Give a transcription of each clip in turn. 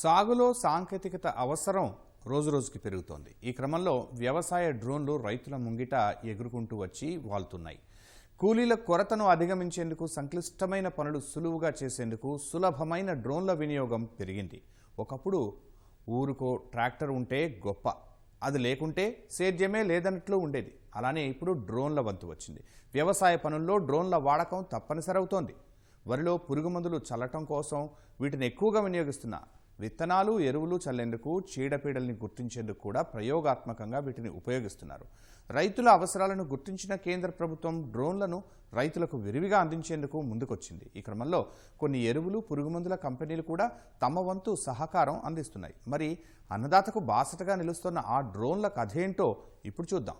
సాగులో సాంకేతికత అవసరం రోజురోజుకి పెరుగుతోంది. ఈ క్రమంలో వ్యవసాయ డ్రోన్లు రైతుల ముంగిట ఎగురుకుంటూ వచ్చి వాళ్తున్నాయి. కూలీల కొరతను అధిగమించేందుకు సంక్లిష్టమైన పనులు సులువుగా చేసేందుకు సులభమైన డ్రోన్ల వినియోగం పెరిగింది. ఒకప్పుడు ఊరుకో ట్రాక్టర్ ఉంటే గొప్ప అది లేకుంటే సేద్యమే లేదన్నట్లు ఉండేది. అలానే ఇప్పుడు డ్రోన్ల వంతు వచ్చింది. వ్యవసాయ పనుల్లో డ్రోన్ల వాడకం తప్పనిసరి అవుతోంది వరిలో పురుగు మందులు చల్లటం కోసం వీటిని ఎక్కువగా వినియోగిస్తున్నా విత్తనాలు ఎరువులు చల్లేందుకు చీడపీడల్ని గుర్తించేందుకు కూడా ప్రయోగాత్మకంగా వీటిని ఉపయోగిస్తున్నారు. రైతుల అవసరాలను గుర్తించిన కేంద్ర ప్రభుత్వం డ్రోన్లను రైతులకు విరివిగా అందించేందుకు ముందుకొచ్చింది. ఈ క్రమంలో కొన్ని ఎరువులు పురుగుమందుల కంపెనీలు కూడా తమ వంతు సహకారం అందిస్తున్నాయి. మరి అన్నదాతకు బాసటగా నిలుస్తున్న ఆ డ్రోన్ల కథేంటో ఇప్పుడు చూద్దాం.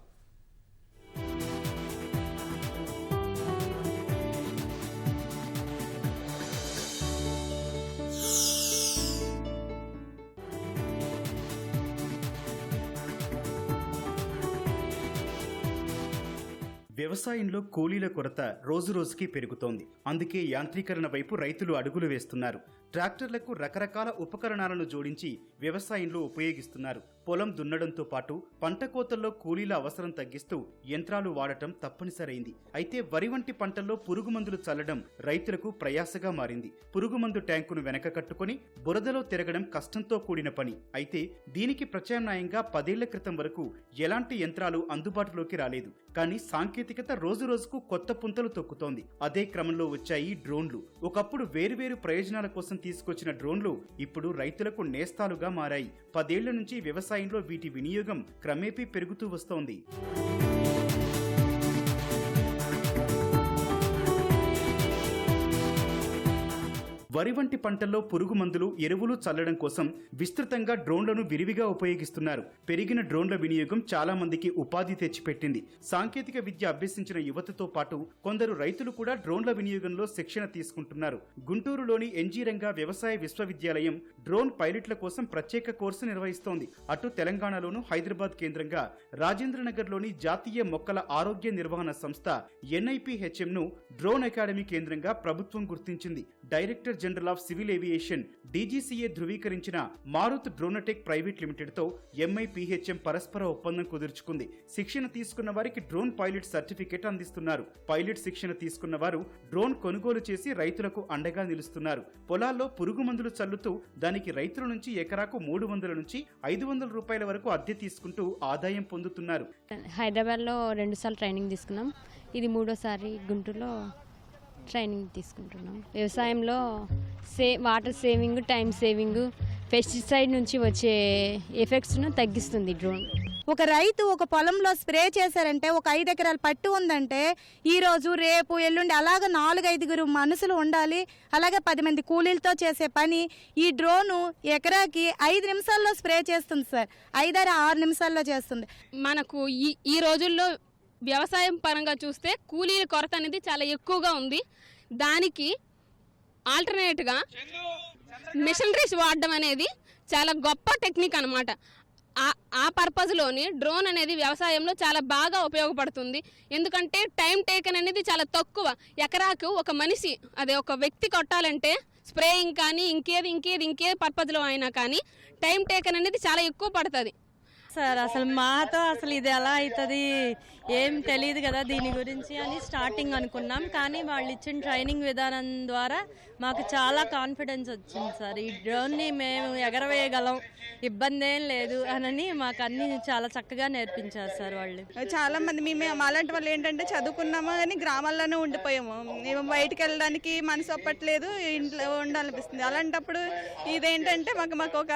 వ్యవసాయంలో కూలీల కొరత రోజురోజుకి పెరుగుతోంది. అందుకే యాంత్రీకరణ వైపు రైతులు అడుగులు వేస్తున్నారు. ట్రాక్టర్లకు రకరకాల ఉపకరణాలను జోడించి వ్యవసాయంలో ఉపయోగిస్తున్నారు. పొలం దున్నడంతో పాటు పంట కోతల్లో కూలీల అవసరం తగ్గిస్తూ యంత్రాలు వాడటం తప్పనిసరైంది. అయితే వరి వంటి పంటల్లో పురుగు మందులు చల్లడం రైతులకు ప్రయాసగా మారింది. పురుగు మందు ట్యాంకును వెనక కట్టుకొని బురదలో తిరగడం కష్టంతో కూడిన పని. అయితే దీనికి ప్రత్యామ్నాయంగా పదేళ్ళ క్రితం వరకు ఎలాంటి యంత్రాలు అందుబాటులోకి రాలేదు. కానీ సాంకేతికత రోజు రోజుకు కొత్త పుంతలు తొక్కుతోంది. అదే క్రమంలో వచ్చాయి డ్రోన్లు. ఒకప్పుడు వేరువేరు ప్రయోజనాల కోసం తీసుకొచ్చిన డ్రోన్లు ఇప్పుడు రైతులకు నేస్తాలుగా మారాయి. పదేళ్ళ నుంచి వ్యవసాయంలో వీటి వినియోగం క్రమేపీ పెరుగుతూ వస్తోంది. వరి వంటి పంటల్లో పురుగు మందులు ఎరువులు చల్లడం కోసం విస్తృతంగా డ్రోన్లను విరివిగా ఉపయోగిస్తున్నారు. పెరిగిన డ్రోన్ల వినియోగం చాలా మందికి ఉపాధి తెచ్చిపెట్టింది. సాంకేతిక విద్య అభ్యసించిన యువతతో పాటు కొందరు రైతులు కూడా డ్రోన్ల వినియోగంలో శిక్షణ తీసుకుంటున్నారు. గుంటూరులోని ఎన్జీ రంగా వ్యవసాయ విశ్వవిద్యాలయం డ్రోన్ పైలట్ల కోసం ప్రత్యేక కోర్సు నిర్వహిస్తోంది. అటు తెలంగాణలోను హైదరాబాద్ కేంద్రంగా రాజేంద్రనగర్లోని జాతీయ మొక్కల ఆరోగ్య నిర్వహణ సంస్థ ఎన్ఐపిహెచ్ఎం ను డ్రోన్ అకాడమీ కేంద్రంగా ప్రభుత్వం గుర్తించింది. Director general of civil aviation DGCA ధృవీకరించిన Marut డ్రోనటెక్ private లిమిటెడ్తో ఎంఐపిహెచ్ఎం పరస్పర ఒప్పందం కుదుర్చుకుంది. శిక్షణ తీసుకున్న వారికి డ్రోన్ పైలట్ సర్టిఫికేట్ అందిస్తున్నారు. పైలట్ శిక్షణ తీసుకున్న వారు డ్రోన్ కొనుగోలు చేసి రైతులకు అండగా నిలుస్తున్నారు. పొలాల్లో పురుగు మందులు చల్లుతూ దానికి రైతుల నుంచి ఎకరాకు మూడు వందల నుంచి ఐదు వందల రూపాయల వరకు అద్దె తీసుకుంటూ ఆదాయం పొందుతున్నారు. హైదరాబాద్లో రెండుసార్లు ట్రైనింగ్ తీసుకున్నాం. ఇది మూడోసారి గుంటూరులో ట్రైనింగ్ తీసుకుంటున్నాం. వ్యవసాయంలో సే water saving time saving pesticide నుంచి వచ్చే ఎఫెక్ట్స్ను తగ్గిస్తుంది డ్రోన్. ఒక రైతు ఒక పొలంలో స్ప్రే చేశారంటే ఒక ఐదు ఎకరాల పట్టు ఉందంటే ఈ రోజు రేపు ఎల్లుండి అలాగ నాలుగు ఐదుగురు మనుషులు ఉండాలి అలాగే పది మంది కూలీలతో చేసే పని. ఈ డ్రోను ఎకరాకి ఐదు నిమిషాల్లో స్ప్రే చేస్తుంది సార్. ఐదారు ఆరు నిమిషాల్లో చేస్తుంది. మనకు ఈ ఈ రోజుల్లో వ్యవసాయం పరంగా చూస్తే కూలీల కొరత అనేది చాలా ఎక్కువగా ఉంది. దానికి ఆల్టర్నేట్గా మిషనరీస్ వాడడం అనేది చాలా గొప్ప టెక్నిక్ అనమాట ఆ పర్పస్లోని డ్రోన్ అనేది వ్యవసాయంలో చాలా బాగా ఉపయోగపడుతుంది. ఎందుకంటే టైం టేకన్ అనేది చాలా తక్కువ. ఎకరాకు ఒక మనిషి అదే ఒక వ్యక్తి కొట్టాలంటే స్ప్రేయింగ్ కానీ ఇంకేది ఇంకేది ఇంకేది పర్పస్లో అయినా కానీ టైం టేకన్ అనేది చాలా ఎక్కువ పడుతుంది. సార్ అసలు మాతో అసలు ఇది ఎలా అవుతుంది ఏం తెలియదు కదా దీని గురించి అని స్టార్టింగ్ అనుకున్నాం. కానీ వాళ్ళు ఇచ్చిన ట్రైనింగ్ విధానం ద్వారా మాకు చాలా కాన్ఫిడెన్స్ వచ్చింది సార్. ఈ డ్రోన్ని మేము ఎగరవేయగలం. ఇబ్బంది ఏం లేదు అని మాకు అన్ని చాలా చక్కగా నేర్పించారు సార్ వాళ్ళు. చాలా మంది మేము అలాంటి వాళ్ళు ఏంటంటే చదువుకున్నాము కానీ గ్రామాల్లోనే ఉండిపోయాము. మేము బయటికి వెళ్ళడానికి మనసు ఒప్పట్లేదు ఇంట్లో ఉండాలనిపిస్తుంది. అలాంటప్పుడు ఇదేంటంటే మాకు మాకు ఒక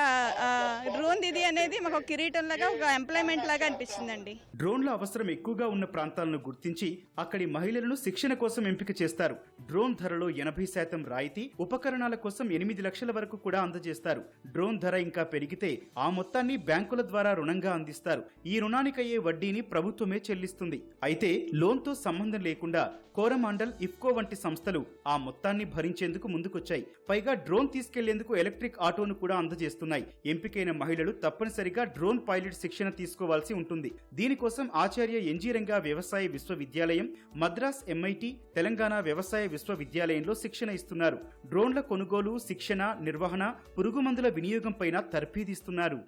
డ్రోన్ ఇది అనేది మాకు ఒక కిరీటం లాగా ఒక ఎంప్లాయ్మెంట్ లాగా అనిపించిందండి. డ్రోన్ల అవసరం ఎక్కువగా ఉన్న ప్రాంతాలను గుర్తించి అక్కడి మహిళలను శిక్షణ కోసం ఎంపిక చేస్తారు. డ్రోన్ ధరలో ఎనభై శాతం రాయితీ ఉపకరణాల కోసం ఎనిమిది లక్షల వరకు కూడా అందజేస్తారు. డ్రోన్ ధర ఇంకా పెరిగితే ఆ మొత్తాన్ని బ్యాంకుల ద్వారా రుణంగా అందిస్తారు. ఈ రుణానికయ్యే వడ్డీని ప్రభుత్వమే చెల్లిస్తుంది. అయితే లోన్తో సంబంధం లేకుండా కోరమాండల్ ఇఫ్కో వంటి సంస్థలు ఆ మొత్తాన్ని భరించేందుకు ముందుకొచ్చాయి. పైగా డ్రోన్ తీసుకెళ్ళేందుకు ఎలక్ట్రిక్ ఆటోను కూడా అందజేస్తున్నాయి. ఎంపికైన మహిళలు తప్పనిసరిగా డ్రోన్ పైలట్ శిక్షణ తీసుకోవాల్సి ఉంటుంది. దీనికోసం ఆచార్య ఎన్జీ రంగా వ్యవసాయ విశ్వవిద్యాలయం మద్రాస్ ఎంఐటి తెలంగాణ వ్యవసాయ విశ్వవిద్యాలయంలో శిక్షణ ఇస్తున్నారు. డ్రోన్ల కొనుగోలు శిక్షణ నిర్వహణ పురుగుమందుల వినియోగం పైన తర్ఫీదిస్తున్నారు.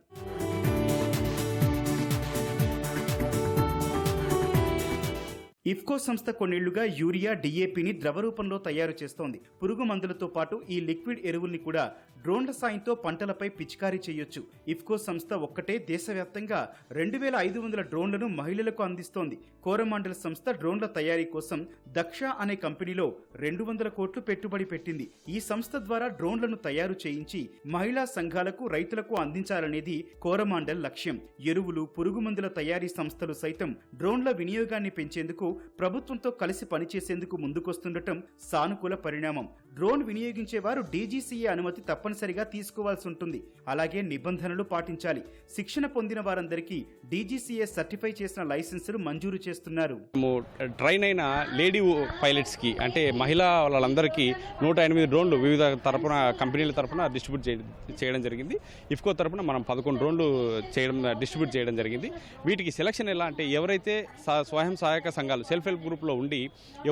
ఇఫ్కో సంస్థ కొన్నేళ్ళుగా యూరియా డీఏపీని ద్రవ రూపంలో తయారు చేస్తోంది. పురుగు మందులతో పాటు ఈ లిక్విడ్ ఎరువుల్ని కూడా డ్రోన్ల సాయంతో పంటలపై పిచికారీ చేయొచ్చు. ఇఫ్కో సంస్థ ఒక్కటే దేశవ్యాప్తంగా రెండు వేల ఐదు వందల డ్రోన్లను మహిళలకు అందిస్తోంది. కోరమాండల్ సంస్థ డ్రోన్ల తయారీ కోసం దక్ష అనే కంపెనీలో రెండు వందల కోట్లు పెట్టుబడి పెట్టింది. ఈ సంస్థ ద్వారా డ్రోన్లను తయారు చేయించి మహిళా సంఘాలకు రైతులకు అందించాలనేది కోరమాండల్ లక్ష్యం. ఎరువులు పురుగుమందుల తయారీ సంస్థలు సైతం డ్రోన్ల వినియోగాన్ని పెంచేందుకు ప్రభుత్వంతో కలిసి పనిచేసేందుకు ముందుకొస్తుండటం సానుకూల పరిణామం. డ్రోన్ వినియోగించేవారు డీజీసీఏ అనుమతి తప్పనిసరిగా తీసుకోవాల్సి ఉంటుంది. అలాగే నిబంధనలు పాటించాలి. శిక్షణ పొందిన వారందరికీ డీజీసీఏ సర్టిఫై చేసిన లైసెన్సులు మంజూరు చేస్తున్నారు. ట్రైన్ అయిన లేడీ పైలట్స్కి అంటే మహిళా వాళ్ళందరికీ నూట ఎనిమిది డ్రోన్లు వివిధ తరపున కంపెనీల తరపున డిస్ట్రిబ్యూట్ చేయడం జరిగింది. ఇఫ్కో తరపున మనం పదకొండు డ్రోన్లు చేయడం డిస్ట్రిబ్యూట్ చేయడం జరిగింది. వీటికి సెలక్షన్ ఎలా అంటే ఎవరైతే స్వయం సహాయక సంఘాలు సెల్ఫ్ హెల్ప్ గ్రూప్లో ఉండి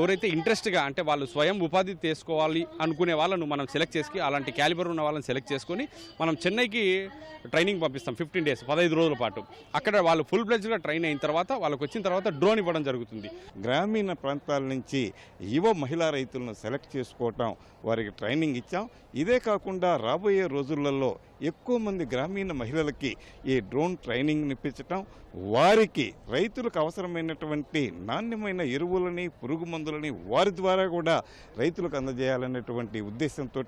ఎవరైతే ఇంట్రెస్ట్గా అంటే వాళ్ళు స్వయం ఉపాధి చేసుకోవాలి అనుకునే వాళ్ళను మనం సెలెక్ట్ చేసి అలాంటి క్యాలిబర్ ఉన్న వాళ్ళని సెలెక్ట్ చేసుకొని మనం చెన్నైకి ట్రైనింగ్ పంపిస్తాం ఫిఫ్టీన్ డేస్ పదహైదు రోజుల పాటు. అక్కడ వాళ్ళు ఫుల్ ప్లెజ్గా ట్రైన్ అయిన తర్వాత వాళ్ళకి వచ్చిన తర్వాత డ్రోన్ ఇవ్వడం జరుగుతుంది. గ్రామీణ ప్రాంతాల నుంచి యువ మహిళా రైతులను సెలెక్ట్ చేసుకోవటం వారికి ట్రైనింగ్ ఇచ్చాం. ఇదే కాకుండా రాబోయే రోజులలో ఎక్కువ మంది గ్రామీణ మహిళలకి ఈ డ్రోన్ ట్రైనింగ్ ఇప్పించటం వారికి రైతులకు అవసరమైనటువంటి నాణ్యమైన ఎరువులని పురుగు మందులని వారి ద్వారా కూడా రైతులకు అందజేయాలనేటువంటి ఉద్దేశంతో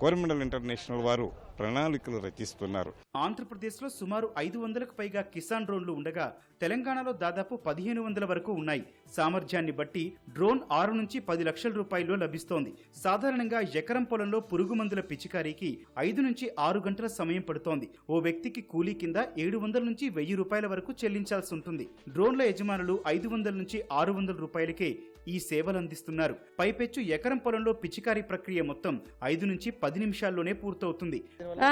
కోరమండల్ ఇంటర్నేషనల్ వారు ప్రణాళికలు రచిస్తున్నారు. ఆంధ్రప్రదేశ్లో సుమారు ఐదు వందలకు పైగా కిసాన్ డ్రోన్లు ఉండగా తెలంగాణలో దాదాపు పదిహేను వందల వరకు ఉన్నాయి. సామర్థ్యాన్ని బట్టి డ్రోన్ ఆరు నుంచి పది లక్షల రూపాయల్లో లభిస్తోంది. సాధారణంగా ఎకరం పొలంలో పురుగు మందుల పిచికారీకి ఐదు నుంచి ఆరు గంటల సమయం పడుతోంది. ఓ వ్యక్తికి కూలీ కింద ఏడు వందల నుంచి వెయ్యి రూపాయల వరకు చెల్లించాల్సి ఉంటుంది. డ్రోన్ల యజమానులు ఐదు వందల నుంచి ఆరు వందల రూపాయలకే ఈ సేవలు అందిస్తున్నారు. పైపెచ్చు ఎకరం పొలంలో పిచికారీ ప్రక్రియ మొత్తం ఐదు నుంచి పది నిమిషాల్లోనే పూర్తవుతుంది.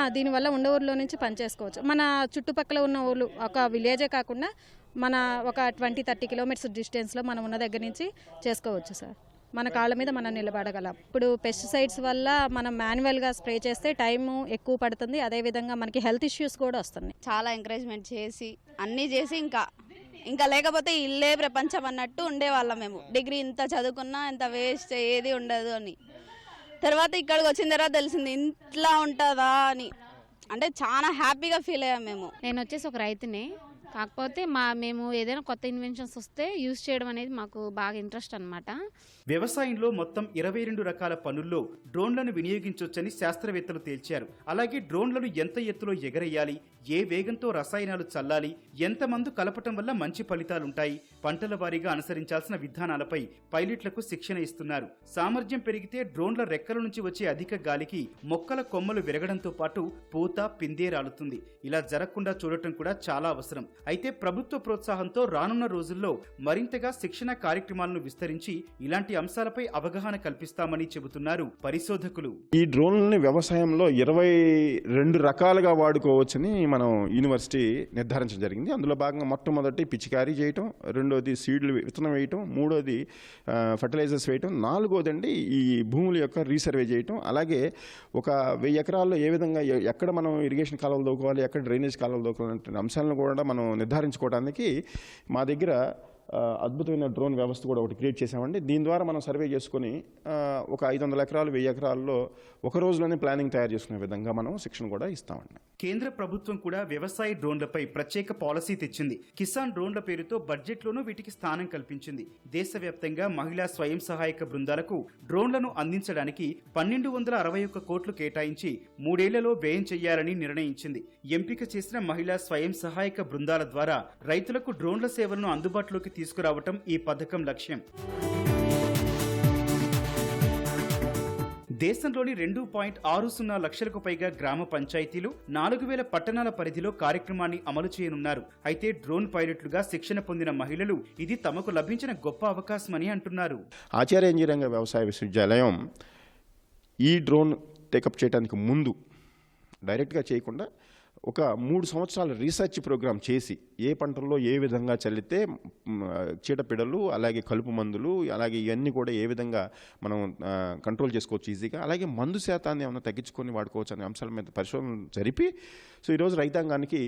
దీనివల్ల? ఉన్న ఊర్లో నుంచి పని చేసుకోవచ్చు. మన చుట్టుపక్కల ఉన్న ఊర్లు ఒక విలేజే కాకుండా మన ఒక ట్వంటీ థర్టీ కిలోమీటర్స్ డిస్టెన్స్లో మనం ఉన్న దగ్గర నుంచి చేసుకోవచ్చు సార్. మన కాళ్ళ మీద మనం నిలబడగలం. ఇప్పుడు పెస్టిసైడ్స్ వల్ల మనం మాన్యువల్గా స్ప్రే చేస్తే టైం ఎక్కువ పడుతుంది. అదేవిధంగా మనకి హెల్త్ ఇష్యూస్ కూడా వస్తున్నాయి. చాలా ఎంకరేజ్మెంట్ చేసి అన్నీ చేసి ఇంకా ఇంకా లేకపోతే ఇల్లే ప్రపంచం అన్నట్టు ఉండేవాళ్ళం మేము. డిగ్రీ ఇంత చదువుకున్నా ఇంత వేస్ట్ ఏది ఉండదు అని. తర్వాత ఇక్కడికి వచ్చిన తర్వాత తెలిసింది ఇంట్లో ఉంటుందా అని. అంటే చాలా హ్యాపీగా ఫీల్ అయ్యాం మేము. నేను వచ్చేసి ఒక రైతుని. కాకపోతే మా మేము ఏదైనా కొత్త ఇన్వెన్షన్స్ వస్తే యూజ్ చేయడం అనేది మాకు బాగా ఇంట్రెస్ట్ అనమాట వ్యవసాయంలో మొత్తం ఇరవై రెండు రకాల పనుల్లో డ్రోన్లను వినియోగించవచ్చని శాస్త్రవేత్తలు తేల్చారు. అలాగే డ్రోన్లను ఎంత ఎత్తులో ఎగరేయాలి ఏ వేగంతో రసాయనాలు చల్లాలి ఎంత మందు కలపటం వల్ల మంచి ఫలితాలుంటాయి పంటల వారీగా అనుసరించాల్సిన విధానాలపై పైలట్లకు శిక్షణ ఇస్తున్నారు. సామర్థ్యం పెరిగితే డ్రోన్ల రెక్కల నుంచి వచ్చే అధిక గాలికి మొక్కల కొమ్మలు విరగడంతో పాటు పూత పిందే రాలుతుంది. ఇలా జరగకుండా చూడటం కూడా చాలా అవసరం. అయితే ప్రభుత్వ ప్రోత్సాహంతో రానున్న రోజుల్లో మరింతగా శిక్షణ కార్యక్రమాలను విస్తరించి ఇలాంటి అంశాలపై అవగాహన కల్పిస్తామని చెబుతున్నారు పరిశోధకులు. ఈ డ్రోన్లని వ్యవసాయంలో ఇరవై రెండు రకాలుగా వాడుకోవచ్చని మనం యూనివర్సిటీ నిర్ధారించడం జరిగింది. అందులో భాగంగా మొట్టమొదటి పిచికారీ చేయటం రెండోది సీడ్లు విత్తనం వేయటం మూడోది ఫర్టిలైజర్స్ వేయటం నాలుగోదండి ఈ భూముల యొక్క రీసర్వే చేయటం. అలాగే ఒక వెయ్యి ఎకరాల్లో ఏ విధంగా ఎక్కడ మనం ఇరిగేషన్ కాలువలు దోకోవాలి ఎక్కడ డ్రైనేజ్ కాలువలు దోకోవాలి అనే అంశాలను కూడా మనం నిర్ధారించుకోవడానికి మా దగ్గర అద్భుతమైన డ్రోన్ వ్యవస్థ కూడా ఒకటి క్రియేట్ చేసామండి దీని ద్వారా మనం సర్వే చేసుకుని ఒక ఐదు వందల ఎకరాలు వెయ్యి ఎకరాల్లో ఒక రోజులోనే ప్లానింగ్ తయారు చేసుకునే విధంగా మనం శిక్షణ కూడా ఇస్తామండి. కేంద్ర ప్రభుత్వం కూడా వ్యవసాయ డ్రోన్లపై ప్రత్యేక పాలసీ తెచ్చింది. కిసాన్ డ్రోన్ల పేరుతో బడ్జెట్లోనూ వీటికి స్థానం కల్పించింది. దేశవ్యాప్తంగా మహిళా స్వయం సహాయక బృందాలకు డ్రోన్లను అందించడానికి పన్నెండు వందల అరవై ఒక్క కోట్లు కేటాయించి మూడేళ్ళలో వ్యయం చేయాలని నిర్ణయించింది. ఎంపిక చేసిన మహిళా స్వయం సహాయక బృందాల ద్వారా రైతులకు డ్రోన్ల సేవలను అందుబాటులోకి తీసుకురావటం ఈ పథకం లక్ష్యం. దేశంలోని రెండు పాయింట్ ఆరు సున్నా లక్షలకు పైగా గ్రామ పంచాయతీలు నాలుగు వేల పట్టణాల పరిధిలో కార్యక్రమాన్ని అమలు చేయనున్నారు. అయితే డ్రోన్ పైలట్లుగా శిక్షణ పొందిన మహిళలు ఇది తమకు లభించిన గొప్ప అవకాశమని అంటున్నారు. ఆచార్య ఇంజనీరింగ్ వ్యవసాయ విశ్వవిద్యాలయం ఈ డ్రోన్ టేకప్ చేయడానికి ముందు డైరెక్ట్గా చేయకుండా ఒక మూడు సంవత్సరాల రీసెర్చ్ ప్రోగ్రామ్ చేసి ఏ పంటల్లో ఏ విధంగా చల్లితే చీడపీడలు అలాగే కలుపు మందులు అలాగే ఇవన్నీ కూడా ఏ విధంగా మనం కంట్రోల్ చేసుకోవచ్చు ఈజీగా అలాగే మందు శాతాన్ని ఏమైనా తగ్గించుకొని వాడుకోవచ్చు అనే అంశాల మీద పరిశోధన జరిపి సో ఈరోజు రైతాంగానికి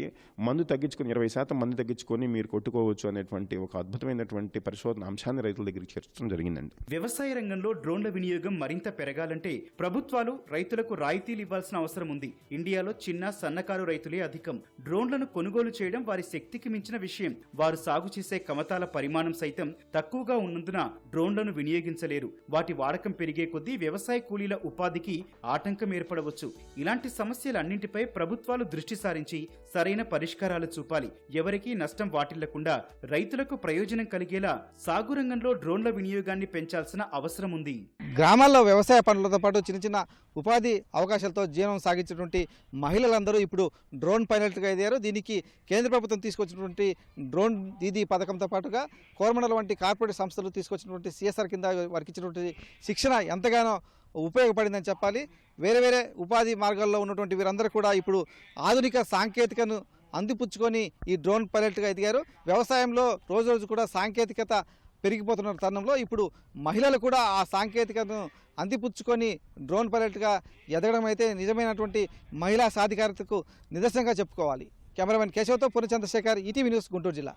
మందు తగ్గించుకొని ఇరవై శాతం మందు తగ్గించుకొని మీరు కొట్టుకోవచ్చు అనేటువంటి ఒక అద్భుతమైనటువంటి పరిశోధన అంశాన్ని రైతుల దగ్గరికి చేర్చడం జరిగిందండి. వ్యవసాయ రంగంలో డ్రోన్ల వినియోగం మరింత పెరగాలంటే ప్రభుత్వాలు రైతులకు రాయితీలు ఇవ్వాల్సిన అవసరం ఉంది. ఇండియాలో చిన్న సన్నకారు రైతు రైతులే అధికం. డ్రోన్లను కొనుగోలు చేయడం వారి శక్తికి మించిన విషయం. వారు సాగు చేసే కమతాల పరిమాణం సైతం తక్కువగా ఉన్నందున డ్రోన్లను వినియోగించలేరు. వాటి వాడకం పెరిగే కొద్దీ వ్యవసాయ కూలీల ఉపాధికి ఆటంకం ఏర్పడవచ్చు. ఇలాంటి సమస్యలన్నింటిపై ప్రభుత్వాలు దృష్టి సారించి సరైన పరిష్కారాలు చూపాలి. ఎవరికీ నష్టం వాటిల్లకుండా రైతులకు ప్రయోజనం కలిగేలా సాగు రంగంలో డ్రోన్ల వినియోగాన్ని పెంచాల్సిన అవసరం ఉంది గ్రామాల్లో వ్యవసాయ పనులతో పాటు చిన్న చిన్న ఉపాధి అవకాశాలతో జీవనం సాగించినటువంటి మహిళలందరూ ఇప్పుడు డ్రోన్ పైలట్గా ఎదిగారు దీనికి కేంద్ర ప్రభుత్వం తీసుకొచ్చినటువంటి డ్రోన్ దీది పథకంతో పాటుగా కోరమండల వంటి కార్పొరేట్ సంస్థలు తీసుకొచ్చినటువంటి సిఎస్ఆర్ కింద వారికి ఇచ్చినటువంటి శిక్షణ ఎంతగానో ఉపయోగపడిందని చెప్పాలి. వేరే వేరే ఉపాధి మార్గాల్లో ఉన్నటువంటి వీరందరూ కూడా ఇప్పుడు ఆధునిక సాంకేతికను అందిపుచ్చుకొని ఈ డ్రోన్ పైలట్గా ఎదిగారు. వ్యవసాయంలో రోజు రోజు కూడా సాంకేతికత పెరిగిపోతున్న తరుణంలో ఇప్పుడు మహిళలు కూడా ఆ సాంకేతికతను అందిపుచ్చుకొని డ్రోన్ పైలట్గా ఎదగడం అయితే నిజమైనటువంటి మహిళా సాధికారతకు నిదర్శనంగా చెప్పుకోవాలి. కెమెరామెన్ కేశవ్తో పూర్ణ చంద్రశేఖర్ ఈటీవీ న్యూస్ గుంటూరు జిల్లా.